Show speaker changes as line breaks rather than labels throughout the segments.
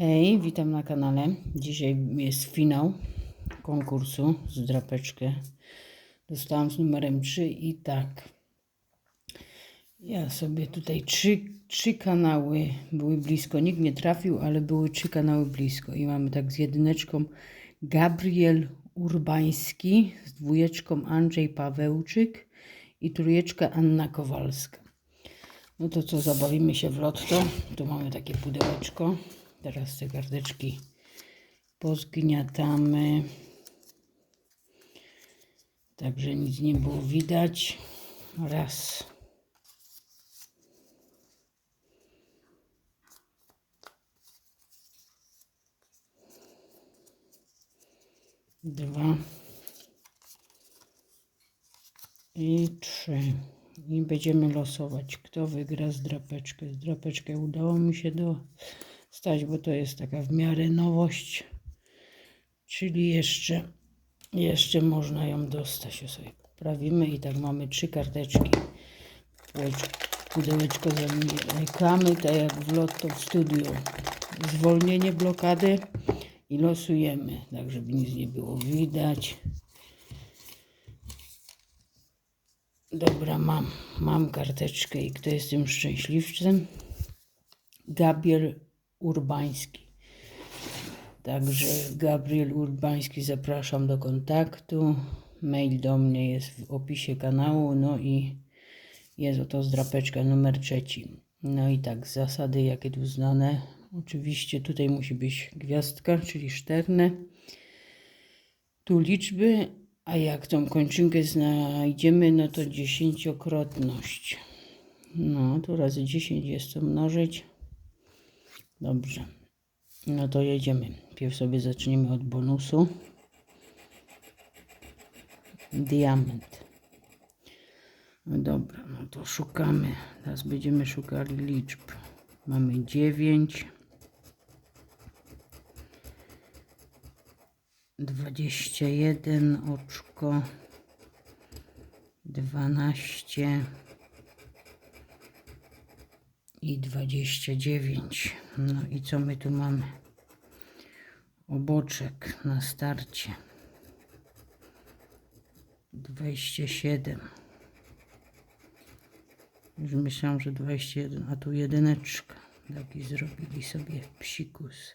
Hej, witam na kanale. Dzisiaj jest finał konkursu z drapeczkę. Dostałam z numerem 3 i tak. Ja sobie tutaj trzy, trzy kanały były blisko. Nikt nie trafił, ale były trzy kanały blisko. I mamy tak z jedyneczką Gabriel Urbański, z dwójeczką Andrzej Pawełczyk i trójeczka Anna Kowalska. No to co, zabawimy się w lotto. Tu mamy takie pudełeczko. Teraz te karteczki pozgniatamy. Także nic nie było widać. Raz. Dwa. I trzy. I będziemy losować, kto wygra zdrapeczkę. Zdrapeczkę udało mi się dostać, bo to jest taka w miarę nowość. Czyli jeszcze, jeszcze można ją dostać. O sobie poprawimy i tak mamy trzy karteczki. Pudełeczko zamykamy, tak jak w lotto w studiu. Zwolnienie blokady i losujemy, tak żeby nic nie było widać. Dobra, mam, mam karteczkę i kto jest tym szczęśliwcem? Gabriel Urbański. Także Gabriel Urbański zapraszam do kontaktu. Mail do mnie jest w opisie kanału, no i jest oto zdrapeczka numer trzeci. No i tak, zasady jakie tu znane. Oczywiście tutaj musi być gwiazdka, czyli szterne. Tu liczby, a jak tą kończynkę znajdziemy, no to dziesięciokrotność. No, tu razy 10 jest to mnożyć. Dobrze. No to jedziemy. Pierw sobie zaczniemy od bonusu. Diament. No dobra, no to szukamy. Teraz będziemy szukali liczb. Mamy 9. 21 oczko. 12 i 29. No i co my tu mamy? Oboczek na starcie. 27. Już myślałam, że 21, a tu jedyneczka. Taki zrobili sobie psikus.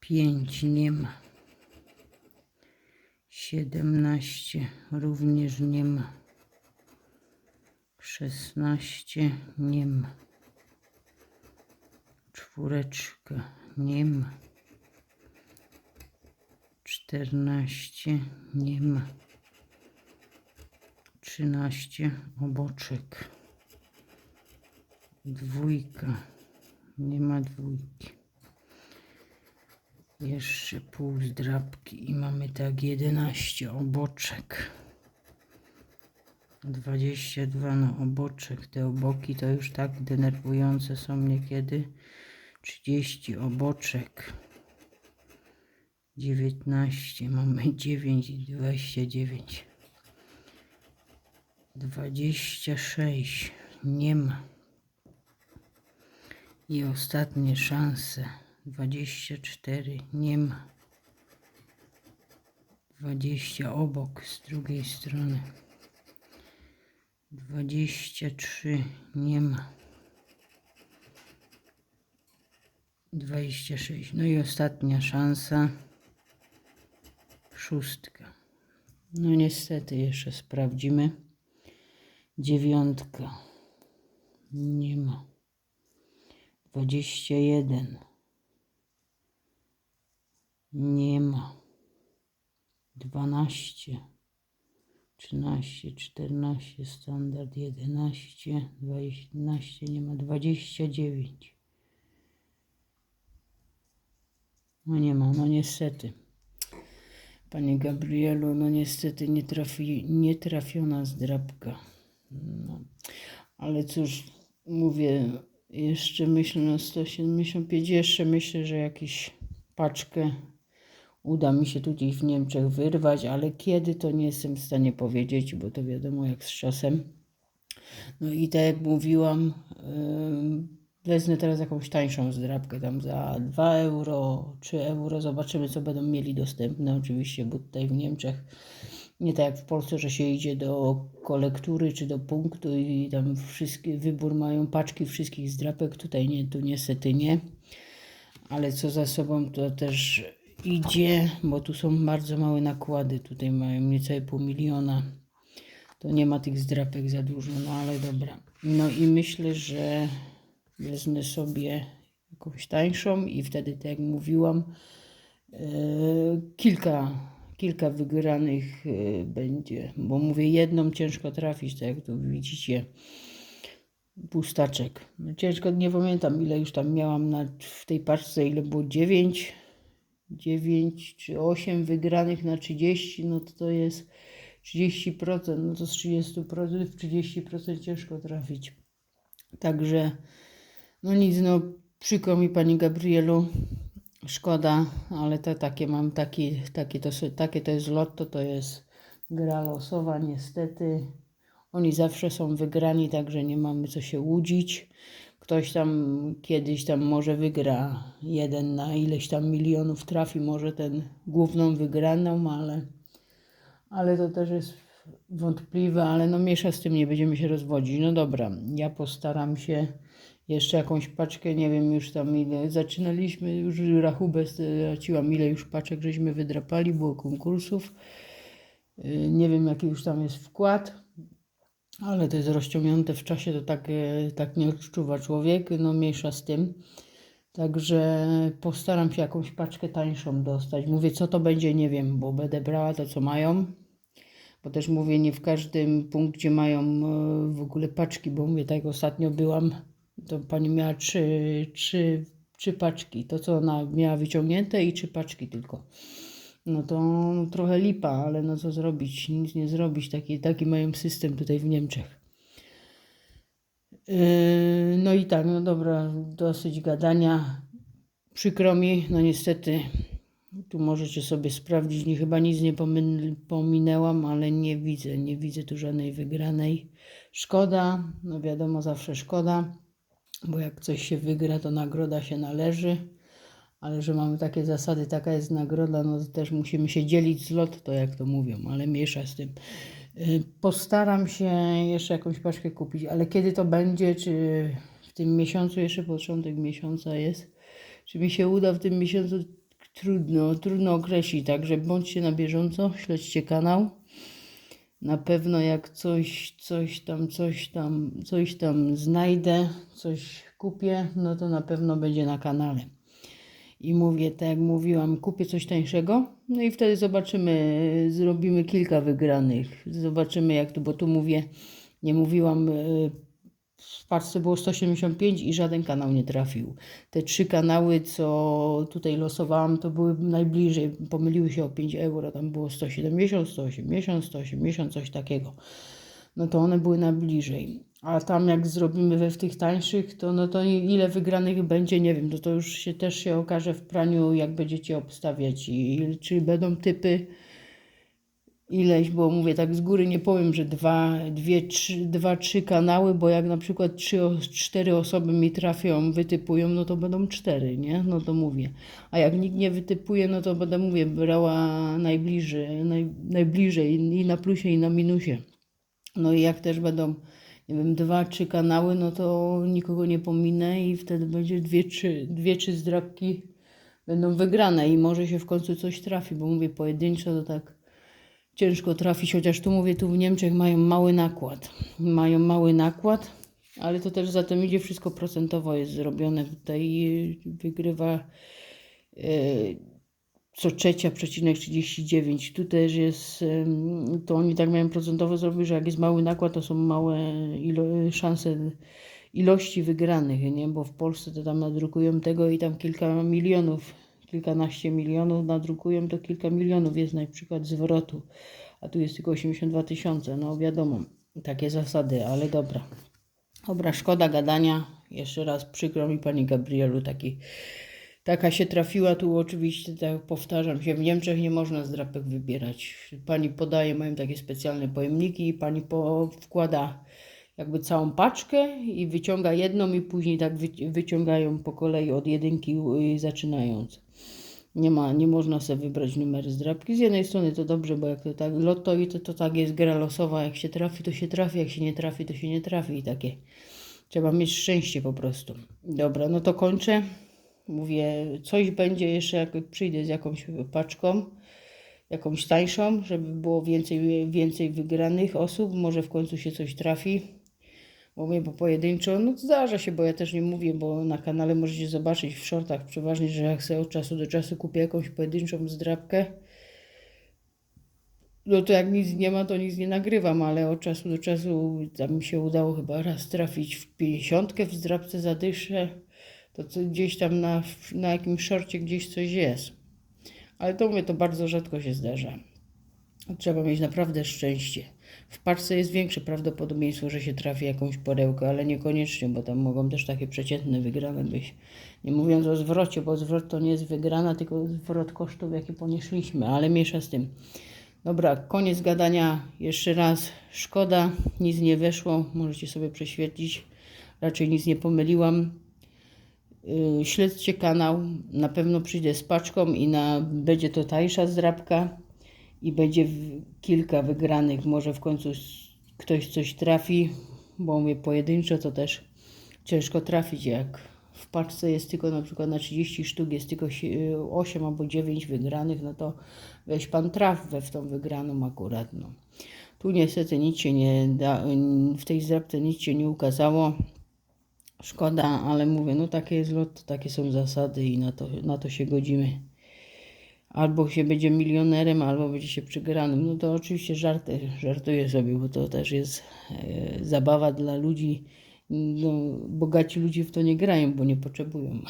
5 nie ma. 17 również nie ma. 16 nie ma. Czwóreczka nie ma. 14 nie ma. 13 oboczek. Dwójka. Nie ma dwójki. Jeszcze pół zdrabki i mamy tak 11 oboczek. 22 no oboczek. Te oboki to już tak denerwujące są niekiedy. 30 oboczek. 19 mamy 9 i 29. 26 nie ma. I ostatnie szanse. 24 nie ma. 20 obok z drugiej strony. 23 nie ma. 26. No i ostatnia szansa. Szóstka. No niestety jeszcze sprawdzimy. Dziewiątka. Nie ma. 21. Nie ma. 12. 13, 14, standard 11, 12, nie ma 29. No nie ma, no niestety. Panie Gabrielu, no niestety nie, trafi, nie trafiona zdrabka. No, ale cóż, mówię, jeszcze myślę na 175, jeszcze myślę, że jakiś paczkę uda mi się tutaj w Niemczech wyrwać, ale kiedy to nie jestem w stanie powiedzieć, bo to wiadomo jak z czasem. No i tak jak mówiłam, Wezmę teraz jakąś tańszą zdrabkę, tam za 2 euro, 3 euro, zobaczymy co będą mieli dostępne. Oczywiście, bo tutaj w Niemczech nie tak jak w Polsce, że się idzie do kolektury czy do punktu i tam wszystkie, wybór mają paczki wszystkich zdrapek, tutaj nie, tu niestety nie, ale co za sobą to też idzie, bo tu są bardzo małe nakłady, tutaj mają niecałe pół miliona, to nie ma tych zdrapek za dużo, no ale dobra. No i myślę, że wezmę sobie jakąś tańszą i wtedy, tak jak mówiłam, e, kilka, kilka wygranych e, będzie, bo mówię jedną ciężko trafić, tak jak tu widzicie, pustaczek. No ciężko, nie pamiętam ile już tam miałam na, w tej paczce, ile było 9, 9 czy 8 wygranych na 30, no to to jest 30%, no to z 30% w 30% ciężko trafić. Także no nic, no przykro mi Pani Gabrielu, szkoda, ale to takie mam, taki, takie, to, takie to jest lotto, to jest gra losowa niestety. Oni zawsze są wygrani, także nie mamy co się łudzić. Ktoś tam kiedyś tam może wygra jeden na ileś tam milionów trafi, może ten główną wygraną, ale, ale to też jest wątpliwe, ale no miesza z tym, nie będziemy się rozwodzić. No dobra, ja postaram się jeszcze jakąś paczkę, nie wiem już tam ile, zaczynaliśmy, już rachubę straciłam, ile już paczek żeśmy wydrapali, było konkursów. Yy, Nie wiem jaki już tam jest wkład, ale to jest rozciągnięte w czasie, to tak, e, tak nie odczuwa człowiek, no mniejsza z tym. Także postaram się jakąś paczkę tańszą dostać. Mówię, co to będzie, nie wiem, bo będę brała to, co mają. Bo też mówię, nie w każdym punkcie mają e, w ogóle paczki, bo mówię, tak ostatnio byłam, to pani miała trzy, trzy, trzy paczki. To, co ona miała wyciągnięte i trzy paczki tylko. No to trochę lipa, ale no co zrobić, nic nie zrobić. Taki, taki mają system tutaj w Niemczech. Yy, No i tak, no dobra, dosyć gadania. Przykro mi, no niestety, tu możecie sobie sprawdzić, nie, chyba nic nie pomin- pominęłam, ale nie widzę, nie widzę tu żadnej wygranej. Szkoda, no wiadomo, zawsze szkoda, bo jak coś się wygra, to nagroda się należy, ale że mamy takie zasady, taka jest nagroda, no to też musimy się dzielić z lot, to jak to mówią, ale miesza z tym. Y, Postaram się jeszcze jakąś paczkę kupić, ale kiedy to będzie, czy w tym miesiącu, jeszcze początek miesiąca jest, czy mi się uda w tym miesiącu, trudno, trudno określić, także bądźcie na bieżąco, śledźcie kanał. Na pewno jak coś, coś tam, coś tam, coś tam znajdę, coś kupię, no to na pewno będzie na kanale. I mówię, tak jak mówiłam, kupię coś tańszego, no i wtedy zobaczymy, zrobimy kilka wygranych. Zobaczymy jak to, bo tu mówię, nie mówiłam, y, w paczce było 175 i żaden kanał nie trafił. Te trzy kanały, co tutaj losowałam, to były najbliżej, pomyliły się o 5 euro, tam było 170, 180, 180, coś takiego. No to one były najbliżej. A tam jak zrobimy we w tych tańszych, to no to ile wygranych będzie, nie wiem, to to już się też się okaże w praniu, jak będziecie obstawiać i czy będą typy ileś, bo mówię tak z góry nie powiem, że dwa, dwie, trzy, dwa, trzy kanały, bo jak na przykład trzy, cztery osoby mi trafią, wytypują, no to będą cztery, nie? No to mówię. A jak nikt nie wytypuje, no to będę, mówię, brała najbliżej, naj, najbliżej i na plusie i na minusie. No i jak też będą, nie wiem, dwa, trzy kanały, no to nikogo nie pominę i wtedy będzie dwie, trzy, dwie, trzy zdrabki będą wygrane i może się w końcu coś trafi, bo mówię, pojedynczo to tak ciężko trafić, chociaż tu mówię, tu w Niemczech mają mały nakład. Mają mały nakład, ale to też za tym idzie wszystko procentowo jest zrobione. Tutaj y, wygrywa y, co trzecia przecinek 39. Tu też jest, to oni tak mają procentowo zrobić, że jak jest mały nakład, to są małe ilo- szanse ilości wygranych, nie? Bo w Polsce to tam nadrukują tego i tam kilka milionów, kilkanaście milionów nadrukują, to kilka milionów jest na przykład zwrotu, a tu jest tylko 82 tysiące. No wiadomo, takie zasady, ale dobra. Dobra, szkoda gadania. Jeszcze raz przykro mi Pani Gabrielu, taki, taka się trafiła tu oczywiście, tak powtarzam się, w Niemczech nie można zdrapek wybierać. Pani podaje, mają takie specjalne pojemniki i Pani po, wkłada jakby całą paczkę i wyciąga jedną i później tak wy, wyciągają po kolei od jedynki y, zaczynając. Nie ma, nie można sobie wybrać numeru zdrabki. Z jednej strony to dobrze, bo jak to tak lotto i to, to tak jest gra losowa, jak się trafi, to się trafi, jak się nie trafi, to się nie trafi i takie. Trzeba mieć szczęście po prostu. Dobra, no to kończę. Mówię, coś będzie jeszcze, jak przyjdę z jakąś paczką, jakąś tańszą, żeby było więcej, więcej wygranych osób. Może w końcu się coś trafi. Mówię, bo pojedynczo, no zdarza się, bo ja też nie mówię, bo na kanale możecie zobaczyć w shortach przeważnie, że jak sobie od czasu do czasu kupię jakąś pojedynczą zdrabkę, no to jak nic nie ma, to nic nie nagrywam, ale od czasu do czasu tam mi się udało chyba raz trafić w 50 w zdrabce zadyszę, to co gdzieś tam na, na jakimś szorcie gdzieś coś jest. Ale to mówię, to bardzo rzadko się zdarza. Trzeba mieć naprawdę szczęście. W paczce jest większe prawdopodobieństwo, że się trafi jakąś perełkę, ale niekoniecznie, bo tam mogą też takie przeciętne wygrane być. Nie mówiąc o zwrocie, bo zwrot to nie jest wygrana, tylko zwrot kosztów, jakie ponieśliśmy, ale miesza z tym. Dobra, koniec gadania. Jeszcze raz szkoda, nic nie weszło. Możecie sobie prześwietlić. Raczej nic nie pomyliłam. Yy, śledźcie kanał. Na pewno przyjdę z paczką i na, będzie to tańsza zdrabka i będzie kilka wygranych. Może w końcu ktoś coś trafi, bo mówię pojedynczo to też ciężko trafić. Jak w paczce jest tylko na przykład na 30 sztuk jest tylko si- 8 albo 9 wygranych, no to weź pan traf we w tą wygraną akurat. No. Tu niestety nic się nie da, w tej zdrabce nic się nie ukazało. Szkoda, ale mówię, no taki jest lot, takie są zasady i na to, na to się godzimy. Albo się będzie milionerem, albo będzie się przegranym. No to oczywiście żarty, żartuję sobie, bo to też jest e, zabawa dla ludzi. No, bogaci ludzie w to nie grają, bo nie potrzebują.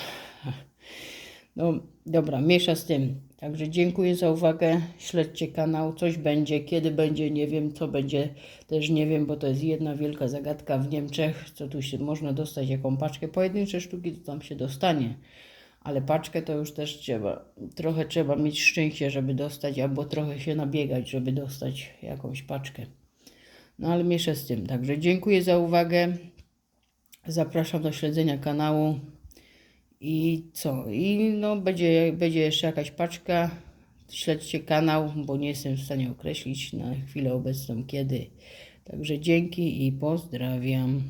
No dobra, miesza z tym. Także dziękuję za uwagę. Śledźcie kanał. Coś będzie, kiedy będzie, nie wiem, co będzie, też nie wiem, bo to jest jedna wielka zagadka w Niemczech, co tu się można dostać, jaką paczkę. Pojedyncze sztuki to tam się dostanie, ale paczkę to już też trzeba. Trochę trzeba mieć szczęście, żeby dostać, albo trochę się nabiegać, żeby dostać jakąś paczkę. No ale mieszę z tym. Także dziękuję za uwagę. Zapraszam do śledzenia kanału. I co? I no będzie, będzie jeszcze jakaś paczka. Śledźcie kanał, bo nie jestem w stanie określić na chwilę obecną kiedy. Także dzięki i pozdrawiam.